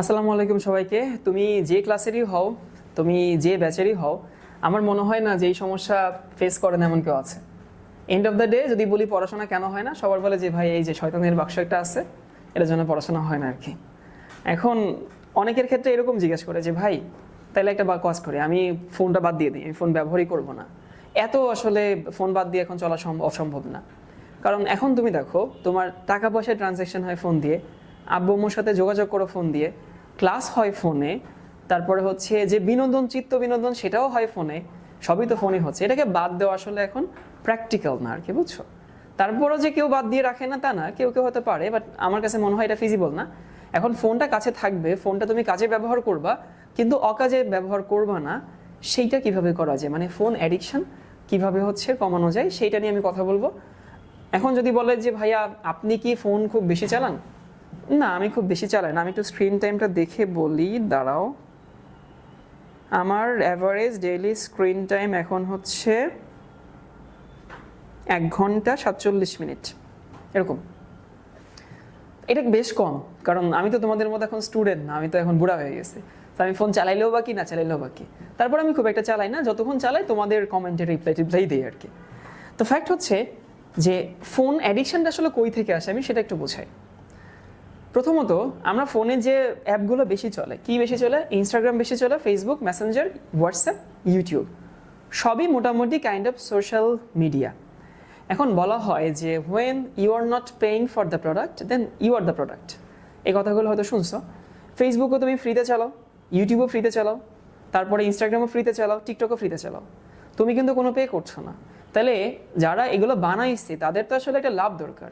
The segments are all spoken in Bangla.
আসসালামু আলাইকুম সবাইকে। তুমি যে ক্লাসেরই হও, তুমি যে ব্যাচেরই হও, আমার মনে হয় না যে এই সমস্যা ফেস করেন এমন কেউ আছে। এন্ড অফ দ্য ডে যদি বলি পড়াশোনা কেন হয় না, সবার বলে যে ভাই, এই যে শয়তানের বাক্স একটা আছে, এটার জন্য পড়াশোনা হয় না আর কি। এখন অনেকের ক্ষেত্রে এরকম জিজ্ঞেস করে যে ভাই, তাহলে একটা বা কাজ করে, আমি ফোনটা বাদ দিয়ে দিই, আমি ফোন ব্যবহারই করব না। এত আসলে ফোন বাদ দিয়ে এখন চলা সম্ভব অসম্ভব না। কারণ এখন তুমি দেখো, তোমার টাকা পয়সা ট্রানজ্যাকশন হয় ফোন দিয়ে, আব্বু আম্মুর সাথে যোগাযোগ করো ফোন দিয়ে ক্লাস হয় ফোনে, তারপরে হচ্ছে যে বিনোদন, চিত্ত বিনোদন সেটাও হয় ফোনে, সবই তো ফোনে হচ্ছে। এটাকে বাদ দেওয়া আসলে এখন প্র্যাকটিক্যাল না আর কি, বুঝছ? তারপরও যে কেউ বাদ দিয়ে রাখে না তা না, কেউ কেউ হতে পারে বাট আমার কাছে মনে হয় এটা ফিজিবল না। এখন ফোনটা কাছে থাকবে, ফোনটা তুমি কাজে ব্যবহার করবা, কিন্তু অকাজে ব্যবহার করবা না, সেইটা কীভাবে করা যায়? মানে ফোন অ্যাডিকশন কীভাবে হচ্ছে কমানো যায়, সেইটা নিয়ে আমি কথা বলব। এখন যদি বলে যে, ভাইয়া, আপনি কি ফোন খুব বেশি চালান? না, আমি খুব বেশি চালাই না। আমি একটু স্ক্রিন টাইমটা দেখে বলি, দাঁড়াও। আমার অ্যাভারেজ ডেইলি স্ক্রিন টাইম এখন হচ্ছে এক ঘণ্টা সাতচল্লিশ মিনিট। এরকম। এটা বেশ কম, কারণ আমি তো তোমাদের মতো এখন স্টুডেন্ট না, আমি তো এখন বুড়া হয়ে গেছি। তো আমি ফোন চালাইলেও বা কি না চালাইলেও বা কি তারপর আমি খুব একটা চালাই না, যতক্ষণ চালাই তোমাদের কমেন্টে রিপ্লাই টিপ্লাই দিই আর কি। তো ফ্যাক্ট হচ্ছে যে ফোন অ্যাডিকশানটা আসলে কই থেকে আসে, আমি সেটা একটু বোঝাই। প্রথমত, আমরা ফোনে যে অ্যাপগুলো বেশি চলে, কি বেশি চলে? ইনস্টাগ্রাম বেশি চলে ফেসবুক মেসেঞ্জার হোয়াটসঅ্যাপ ইউটিউব সবই মোটামুটি কাইন্ড অফ সোশ্যাল মিডিয়া এখন বলা হয় যে when you are not paying for the product then you are the product এই কথাগুলো হয়তো শুনছো। ফেসবুকও তুমি ফ্রিতে চালাও ইউটিউবও ফ্রিতে চালাও, তারপরে ইনস্টাগ্রামও ফ্রিতে চালাও টিকটকও ফ্রিতে চালাও। তুমি কিন্তু কোনো পে করছ না। তাহলে যারা এগুলো বানাইছে, তাদের তো আসলে একটা লাভ দরকার।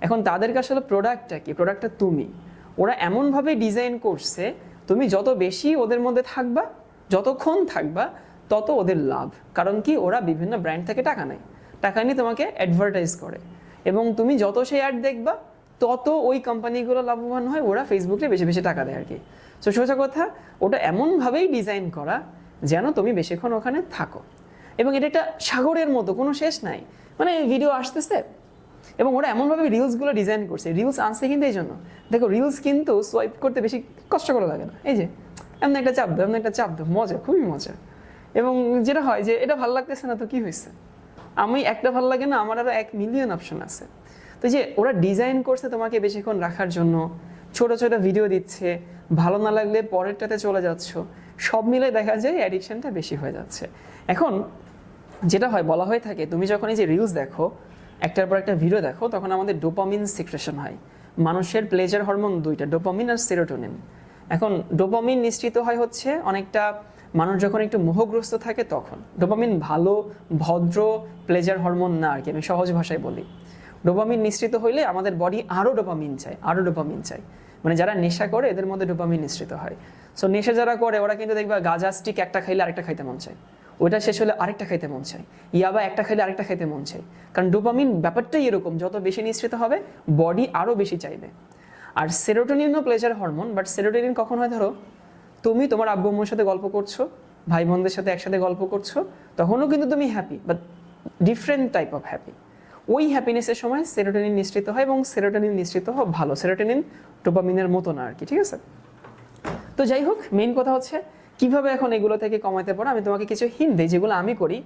এখন তাদের তাদেরকে আসলে প্রোডাক্টটা কি? প্রোডাক্টটা তুমি। ওরা এমনভাবে ডিজাইন করছে, তুমি যত বেশি ওদের মধ্যে থাকবা, যতক্ষণ থাকবা, তত ওদের লাভ। কারণ কি? ওরা বিভিন্ন ব্র্যান্ড থেকে টাকা নেয়। টাকা নিয়ে তোমাকে অ্যাডভার্টাইজ করে। এবং তুমি যত সেই অ্যাড দেখবা, তত ওই কোম্পানিগুলো লাভবান হয়, ওরা ফেসবুকে বেশি বেশি টাকা দেয় আর কি তো সোজা কথা, ওটা এমনভাবেই ডিজাইন করা যেন তুমি বেশিক্ষণ ওখানে থাকো। এবং এটা একটা সাগরের মতো, কোনো শেষ নাই। মানে ভিডিও আসতেছে এবং ওরা এমনভাবে রিলসগুলো ডিজাইন করছে রিলস আনছে কিন্তু এই জন্য। দেখো রিলস কিন্তু সোয়াইপ করতে বেশি কষ্ট করে লাগে না। এই যে, এমন একটা চাপ দাও, এমন একটা চাপ দাও, মজা, খুবই মজা। এবং যেটা হয় যে, এটা ভালো লাগতেছে না তো কি হয়েছে? আমি একটা ভালো লাগে না, আমার আরও এক মিলিয়ন অপশন আছে। তো যে, ওরা ডিজাইন করছে তোমাকে বেশিক্ষণ রাখার জন্য, ছোট ছোট ভিডিও দিচ্ছে, ভালো না লাগলে পরেরটাতে চলে যাচ্ছ। সব মিলে দেখা যায় অ্যাডিকশনটা বেশি হয়ে যাচ্ছে। এখন যেটা হয়, বলা হয়ে থাকে, তুমি যখন এই যে রিলস দেখো একটার পর একটা ভিডিও দেখো, তখন আমাদের ডোপামিন সিক্রেশন হয়। মানুষের প্লেজার হরমোন দুইটা, ডোপামিন আর সেরোটোনিন এখন ডোপামিন নিশ্চিত হয় হচ্ছে অনেকটা, মানুষ যখন একটু মোহগ্রস্ত থাকে তখন। ডোপামিন ভালো, ভদ্র প্লেজার হরমোন না আর কি, আমি সহজ ভাষায় বলি। ডোপামিন নিঃসৃত হইলে আমাদের বডি আরও ডোপামিন চায় আরও ডোপামিন চায়। মানে যারা নেশা করে, এদের মধ্যে ডোপামিন নিঃসৃত হয়। সো নেশা যারা করে, ওরা কিন্তু দেখবা গাঁজা স্টিক একটা খাইলে আরেকটা খাইতে মন চায়। ওইটা শেষ হলে আরেকটা খাইতে মন চাই ইয়াবা একটা খাইলে আরেকটা খাইতে মন চাই কারণ ডোপামিন ব্যাপারটাই এরকম, যত বেশি নিঃসৃত হবে, বডি আরও বেশি চাইবে। আর সেরোটোনিনও প্লেজার হরমোন বাট সেরোটোনিন কখন হয় ধরো, তুমি তোমার আব্বু আম্মুর সাথে গল্প করছ, ভাই বোনদের সাথে একসাথে গল্প করছ, তখনও কিন্তু তুমি happy but different type of happy ওই হ্যাপিনেসের সময় সেরোটোনিন নিঃসৃত হয় এবং সেরোটোনিন নিঃসৃত হয় ভালো। সেরোটোনিন ডোপামিনের মতো না আর কি, ঠিক আছে? তো যাই হোক মেইন কথা হচ্ছে কীভাবে এখন এগুলো থেকে কমাতে পারো? আমি তোমাকে কিছু হিন্ট দিই, যেগুলো আমি করি।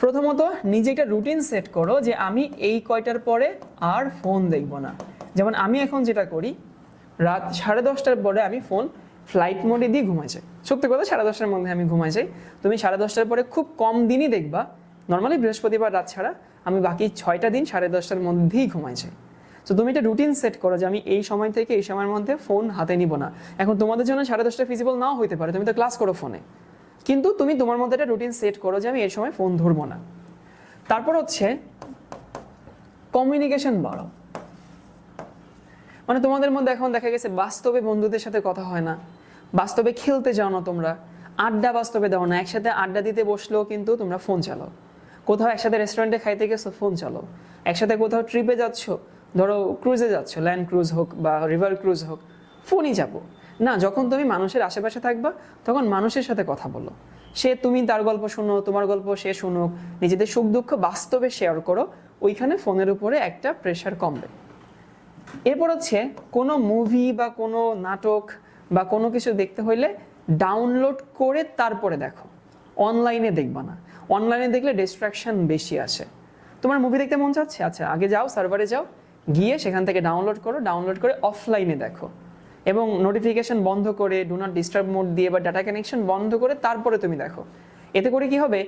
প্রথমত, নিজে একটা রুটিন সেট করো যে আমি এই কয়টার পরে আর ফোন দেখব না। যেমন আমি এখন যেটা করি, রাত সাড়ে দশটার পরে আমি ফোন ফ্লাইট মোডে দিয়ে ঘুমাই যাই। সত্যি কথা, সাড়ে দশটার মধ্যে আমি ঘুমাই যাই। তুমি সাড়ে দশটার পরে খুব কম দিনই দেখবা। নর্মালি বৃহস্পতিবার রাত ছাড়া আমি বাকি ছয়টা দিন সাড়ে দশটার মধ্যেই ঘুমাই যাই। তো তুমি একটা রুটিন সেট করো যে আমি এই সময় থেকে এই সময়ের মধ্যে ফোন হাতে নিব না। এখন তোমাদের জন্য সাড়ে দশটা ফিজিবল নাও হইতে পারে, তুমি তো ক্লাস করো ফোনে কিন্তু তুমি তোমার মধ্যে একটা রুটিন সেট করো যে আমি এই সময় ফোন ধরবো না। তারপর হচ্ছে কমিউনিকেশন বাড়াও। মানে তোমাদের মধ্যে এখন দেখা গেছে বাস্তবে বন্ধুদের সাথে কথা হয় না, বাস্তবে খেলতে যাও না তোমরা, আড্ডা বাস্তবে দাও না, একসাথে আড্ডা দিতে বসলেও কিন্তু তোমরা ফোন চালাও। কোথাও একসাথে রেস্টুরেন্টে খাইতে গেছো ফোন চালাও। একসাথে কোথাও ট্রিপে যাচ্ছ ধরো ক্রুজে যাচ্ছ ল্যান্ড ক্রুজ হোক বা রিভার ক্রুজ হোক ফোনই যাব। না, যখন তুমি মানুষের আশেপাশে থাকবা, তখন মানুষের সাথে কথা বলো। সে তুমি তার গল্প শুনো, তোমার গল্প সে শুনুক, নিজেদের সুখ দুঃখ বাস্তবে শেয়ার করো, ওইখানে ফোনের উপরে একটা প্রেশার কমবে। এরপর হচ্ছে, কোনো মুভি বা কোনো নাটক বা কোনো কিছু দেখতে হইলে ডাউনলোড করে তারপরে দেখো। অনলাইনে দেখবা না। অনলাইনে দেখলে ডিস্ট্রাকশন বেশি আসে। তোমার মুভি দেখতে মন চাচ্ছে? আচ্ছা আগে যাও সার্ভারে যাও গিয়ে সেখান থেকে ডাউনলোড করো ডাউনলোড করে অফলাইনে দেখো। এবং নোটিফিকেশন বন্ধ করে ডু নট ডিস্টার্ব মোড দিয়ে বা ডাটা কানেকশন বন্ধ করে তারপরে তুমি দেখো। এতে করে কি হবে?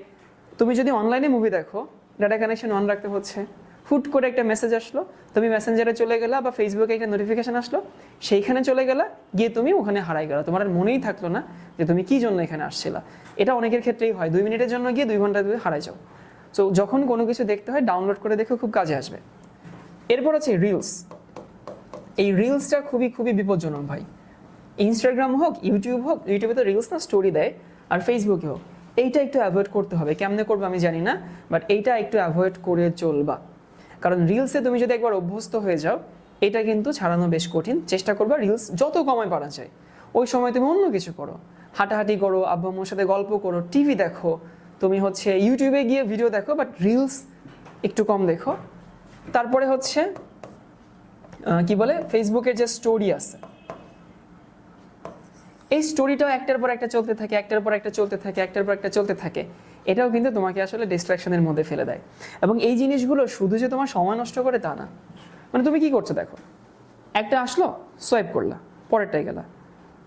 তুমি যদি অনলাইনে মুভি দেখো ডাটা কানেকশন অন রাখতে হচ্ছে। হুট করে একটা মেসেজ আসলো, তুমি মেসেঞ্জারে চলে গেলা বা ফেসবুকে একটা নোটিফিকেশন আসলো, সেইখানে চলে গেলা, গিয়ে তুমি ওখানে হারাই গেলো। তোমার মনেই থাকল না যে তুমি কি জন্য এখানে আসছিলা। এটা অনেকের ক্ষেত্রেই হয়। দুই মিনিটের জন্য গিয়ে দুই ঘণ্টা তুমি হারাই যাও। সো যখন কোনো কিছু দেখতে হয় ডাউনলোড করে দেখো খুব কাজে আসবে। এরপর আছে রিলস এই রিলসটা খুবই খুবই বিপজ্জনক ভাই। ইনস্টাগ্রাম হোক ইউটিউব হোক ইউটিউবে তো রিলস না স্টোরি দেয়। আর ফেসবুকে হোক। এইটা একটু অ্যাভয়েড করতে হবে। কেমনে করব আমি জানি না বাট এইটা একটু অ্যাভয়েড করে চলবা। কারণ রিলসে তুমি যদি একবার অভ্যস্ত হয়ে যাও, এটা কিন্তু ছাড়ানো বেশ কঠিন। চেষ্টা করবা রিলস যত কমায় পারা যায়। ওই সময় তুমি অন্য কিছু করো। হাঁটাহাঁটি করো, আব্বু সাথে গল্প করো টিভি দেখো। তুমি হচ্ছে ইউটিউবে গিয়ে ভিডিও দেখো বাট রিলস একটু কম দেখো। তারপরে হচ্ছে কি বলে? ফেসবুকের যে স্টোরি আছে, এই স্টোরিটাও একটার পর একটা চলতে থাকে, একটার পর একটা চলতে থাকে, একটার পর একটা চলতে থাকে। এটাও কিন্তু তোমাকে আসলে ডিস্ট্রাকশনের মধ্যে ফেলে দেয়। এবং এই জিনিসগুলো শুধু যে তোমার সময় নষ্ট করে তা না মানে তুমি কি করছ দেখো? একটা আসলো সোয়াইপ করলা পরেরটাই গেলা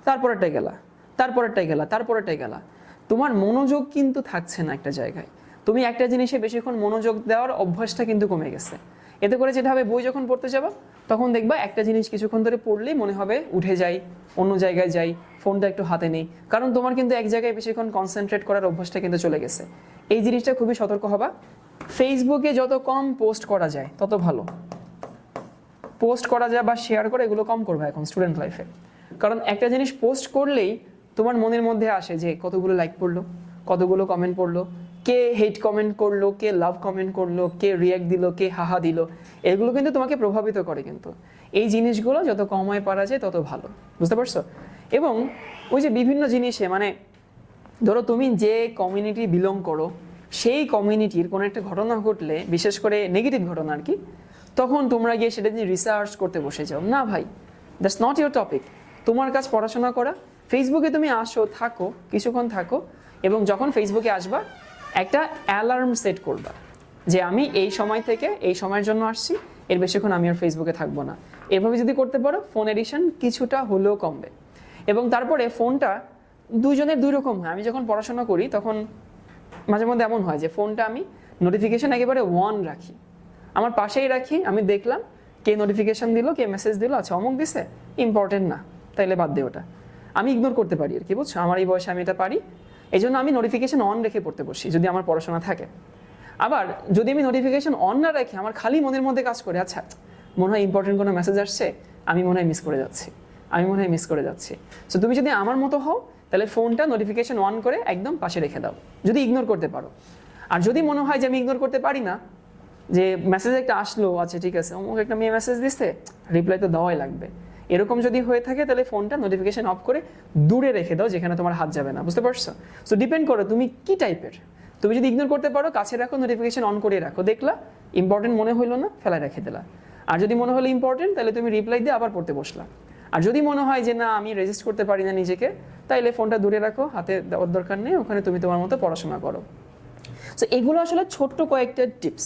তারপরেরটাই গেলা তারপরেরটাই গেলা তারপরেরটাই গেলা। তোমার মনোযোগ কিন্তু থাকছে না একটা জায়গায়। তুমি একটা জিনিসে বেশিক্ষণ মনোযোগ দেওয়ার অভ্যাসটা কিন্তু কমে গেছে। এতে করে যেটা হবে, বই যখন পড়তে যাবা, তখন দেখবা একটা জিনিস কিছুক্ষণ ধরে পড়লেই মনে হবে উঠে যাই, অন্য জায়গায় যাই, ফোনটা একটু হাতে নেই। কারণ তোমার কিন্তু এক জায়গায় বেশিক্ষণ কনসেন্ট্রেট করার অভ্যাসটা কিন্তু চলে গেছে। এই জিনিসটা খুবই সতর্ক হবা। ফেসবুকে যত কম পোস্ট করা যায়, তত ভালো। পোস্ট করা যায় বা শেয়ার করে, এগুলো কম করবে এখন স্টুডেন্ট লাইফে কারণ একটা জিনিস পোস্ট করলেই তোমার মনের মধ্যে আসে যে, কতগুলো লাইক পড়ল, কতগুলো কমেন্ট পড়ল কে হেট কমেন্ট করল, কে লাভ কমেন্ট করল, কে রিয়াক্ট দিল, কে হাহা দিল, এগুলো কিন্তু তোমাকে প্রভাবিত করে কিন্তু। এই জিনিসগুলো যত কমায় পারা যায়, তত ভালো। বুঝতে পারছ? এবং ওই যে বিভিন্ন জিনিসে মানে ধরো তুমি যে কমিউনিটি বিলং করো, সেই কমিউনিটির কোনো একটা ঘটনা ঘটলে, বিশেষ করে নেগেটিভ ঘটনা আর কি, তখন তোমরা গিয়ে সেটা নিয়ে রিসার্চ করতে বসে যাও। না ভাই দ্যাটস নট ইউর টপিক তোমার কাজ পড়াশোনা করা। ফেসবুকে তুমি আসো, থাকো, কিছুক্ষণ থাকো, এবং যখন ফেসবুকে আসবা একটা অ্যালার্ম সেট করবা যে আমি এই সময় থেকে এই সময়ের জন্য আসছি, এর বেশিক্ষণ আমি আর ফেসবুকে থাকব না। এভাবে যদি করতে পারো ফোন এডিশন কিছুটা হলেও কমবে। এবং তারপরে ফোনটা দুইজনের দুই রকম হয়। আমি যখন পড়াশোনা করি, তখন মাঝে মধ্যে এমন হয় যে ফোনটা আমি নোটিফিকেশন একেবারে ওয়ান রাখি। আমার পাশেই রাখি, আমি দেখলাম কে নোটিফিকেশান দিল, কে মেসেজ দিল আচ্ছা অমুক দিছে ইম্পর্টেন্ট না, তাইলে বাদ দে ওটা। আমি ইগনোর করতে পারি আর কি, বুঝছ? আমার এই বয়সে আমি এটা পারি এই জন্য আমি নোটিফিকেশন অন রেখে পড়তে বসি, যদি আমার পড়াশোনা থাকে। আবার যদি আমি নোটিফিকেশন অন না রাখি, আমার খালি মনের মধ্যে কাজ করে আচ্ছা মনে হয় ইম্পর্টেন্ট কোনো মেসেজ আসছে, আমি মনে হয় মিস করে যাচ্ছি, আমি মনে হয় মিস করে যাচ্ছি। সো তুমি যদি আমার মতো হও, তাহলে ফোনটা নোটিফিকেশন অন করে একদম পাশে রেখে দাও, যদি ইগনোর করতে পারো। আর যদি মনে হয় যে আমি ইগনোর করতে পারি না, যে মেসেজ একটা আসলো আচ্ছা ঠিক আছে, অমুক একটা মেয়ে মেসেজ দিচ্ছে রিপ্লাই তো দেওয়াই লাগবে। এরকম যদি হয়ে থাকে, তাহলে ফোনটা নোটিফিকেশন অফ করে দূরে রেখে দাও, যেখানে তোমার হাত যাবে না। বুঝতে পারছ? সো ডিপেন্ড করো তুমি কি টাইপের তুমি যদি ইগনোর করতে পারো, কাছে রাখো নোটিফিকেশন অন করে রাখো। দেখলা ইম্পর্টেন্ট মনে হইল না ফেলা রেখে দিলা। আর যদি মনে হলো ইম্পর্টেন্ট তাহলে তুমি রিপ্লাই দিয়ে আবার পড়তে বসলা। আর যদি মনে হয় যে, না, আমি রেজিস্ট করতে পারি না নিজেকে, তাইলে ফোনটা দূরে রাখো, হাতে দেওয়ার দরকার নেই, ওখানে তুমি তোমার মতো পড়াশোনা করো। সো এগুলো আসলে ছোট্ট কয়েকটা টিপস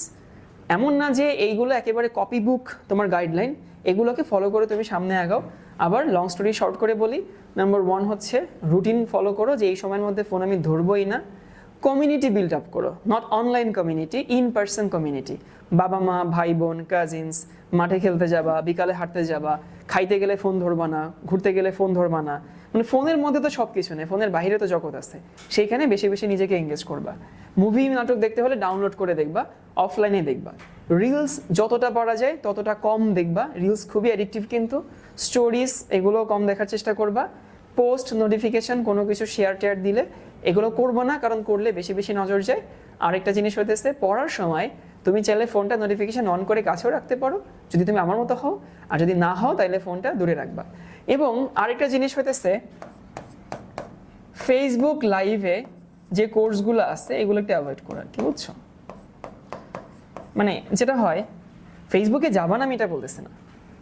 এমন না যে, এইগুলো একেবারে কপি বুক তোমার গাইডলাইন এগুলোকে ফলো করে তুমি সামনে আগাও। আবার লং স্টোরি শর্ট করে বলি নাম্বার ওয়ান হচ্ছে রুটিন ফলো করো, যে এই সময়ের মধ্যে ফোন আমি ধরবই না। কমিউনিটি বিল্ড আপ করো not online community in person community বাবা মা, ভাই বোন কাজিনস মাঠে খেলতে যাবা, বিকালে হাঁটতে যাবা, খাইতে গেলে ফোন ধরবা না, ঘুরতে গেলে ফোন ধরবা না। মানে ফোনের মধ্যে তো সব কিছু নেই ফোনের বাইরে তো জগৎ আছে। সেইখানে বেশি বেশি নিজেকে এঙ্গেজ করবা। মুভি নাটক দেখতে হলে ডাউনলোড করে দেখবা অফলাইনে দেখবা। রিলস যতটা পারা যায়, ততটা কম দেখবা। রিলস খুবই অ্যাডিকটিভ কিন্তু। স্টোরিজ এগুলো কম দেখার চেষ্টা করবা। পোস্ট নোটিফিকেশন কোনো কিছু শেয়ার টেয়ার দিলে এগুলো করব না, কারণ করলে বেশি বেশি নজর যায়। আরেকটা জিনিস হতেছে পড়ার সময় তুমি চাইলে ফোনটা নোটিফিকেশন অন করে কাছেও রাখতে পারো, যদি তুমি আমার মতো হও। আর যদি না হও তাহলে ফোনটা দূরে রাখবা। এবং আরেকটা জিনিস হতেছে ফেসবুক লাইভে যে কোর্সগুলো আছে এগুলো একটু অ্যাভয়েড করার কি বুঝছ? মানে যেটা হয় ফেসবুকে যাবা না আমি এটা বলতেছি না।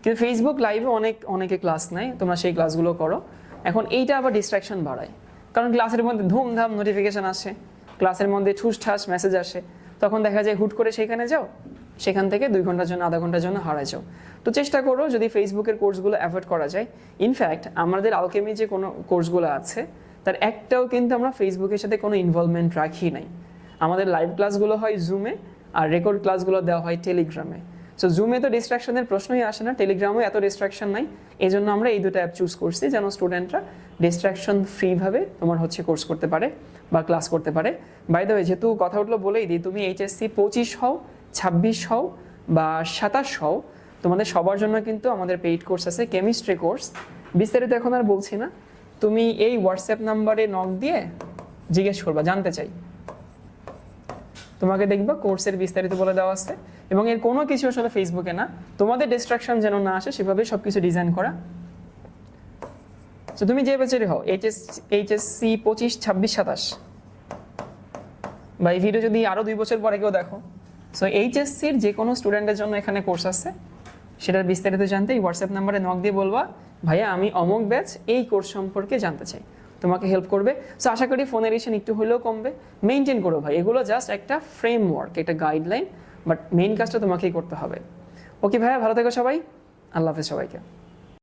কিন্তু ফেসবুক লাইভে অনেক, অনেকে ক্লাস নেয়, তোমরা সেই ক্লাসগুলো করো। এখন এইটা আবার ডিস্ট্রাকশন বাড়ায়। কারণ ক্লাসের মধ্যে ধুমধাম নোটিফিকেশন আসে ক্লাসের মধ্যে ঠুস ঠাস মেসেজ আসে। তখন দেখা যায় হুট করে সেখানে যাও, সেখান থেকে দুই ঘণ্টার জন্য, আধা ঘণ্টার জন্য হারায় যাও। তো চেষ্টা করো যদি ফেসবুকের কোর্সগুলো অ্যাভয়েড করা যায়। ইনফ্যাক্ট আমাদের আলকেমি যে কোনো কোর্সগুলো আছে, তার একটাও কিন্তু আমরা ফেসবুকের সাথে কোনো ইনভলভমেন্ট রাখি নাই। আমাদের লাইভ ক্লাসগুলো হয় জুমে আর রেকর্ড ক্লাসগুলো দেওয়া হয় টেলিগ্রামে সো জুমে তো ডিস্ট্রাকশনের প্রশ্নই আসে না টেলিগ্রামে এত ডিস্ট্রাকশন নাই। এই জন্য আমরা এই দুটো অ্যাপ চুজ করছি যেন স্টুডেন্টরা ডিস্ট্রাকশন ফ্রিভাবে তোমার হচ্ছে কোর্স করতে পারে বা ক্লাস করতে পারে। বাই দ্য ওয়ে যেহেতু কথা উঠল বলেই দিই, তুমি এইচএসসি পঁচিশ হও, ছাব্বিশ হও বা সাতাশ হও, তোমাদের সবার জন্য কিন্তু আমাদের পেইড কোর্স আছে কেমিস্ট্রি কোর্স বিস্তারিত এখন আর বলছি না। তুমি এই হোয়াটসঅ্যাপ নাম্বারে নক দিয়ে জিজ্ঞেস করবা, জানতে চাই। তোমাকে দেখবা কোর্সের বিস্তারিত বলে দেওয়া আছে। এবং এর কোনো কিছু আসলে ফেসবুকে না। তোমাদের ডিস্ট্রাকশন যেন না আসে সেভাবে সব কিছু ডিজাইন করা। তো তুমি যে বেচারি হও এইচএস এইচএসসি পঁচিশ, ছাব্বিশ, সাতাশ। বা এই ভিডিও যদি আরও দুই বছর পরে কেউ দেখো। সো এইচএসসির যে কোনো স্টুডেন্টের জন্য এখানে কোর্স আছে। সেটার বিস্তারিত জানতে এই হোয়াটসঅ্যাপ নাম্বারে নক দিয়ে বলবা, ভাইয়া, আমি অমুক ব্যাচ এই কোর্স সম্পর্কে জানতে চাই। তোমাকে হেল্প করবে। সো আশা করি ফোনের এডিশন একটু হলেও কমবে। মেনটেন করো ভাই, এগুলো জাস্ট একটা ফ্রেমওয়ার্ক একটা গাইডলাইন বাট মেইন কাজটা তোমাকেই করতে হবে। ওকে ভাইয়া, ভালো থেকো সবাই। আল্লাহ হাফেজ সবাইকে।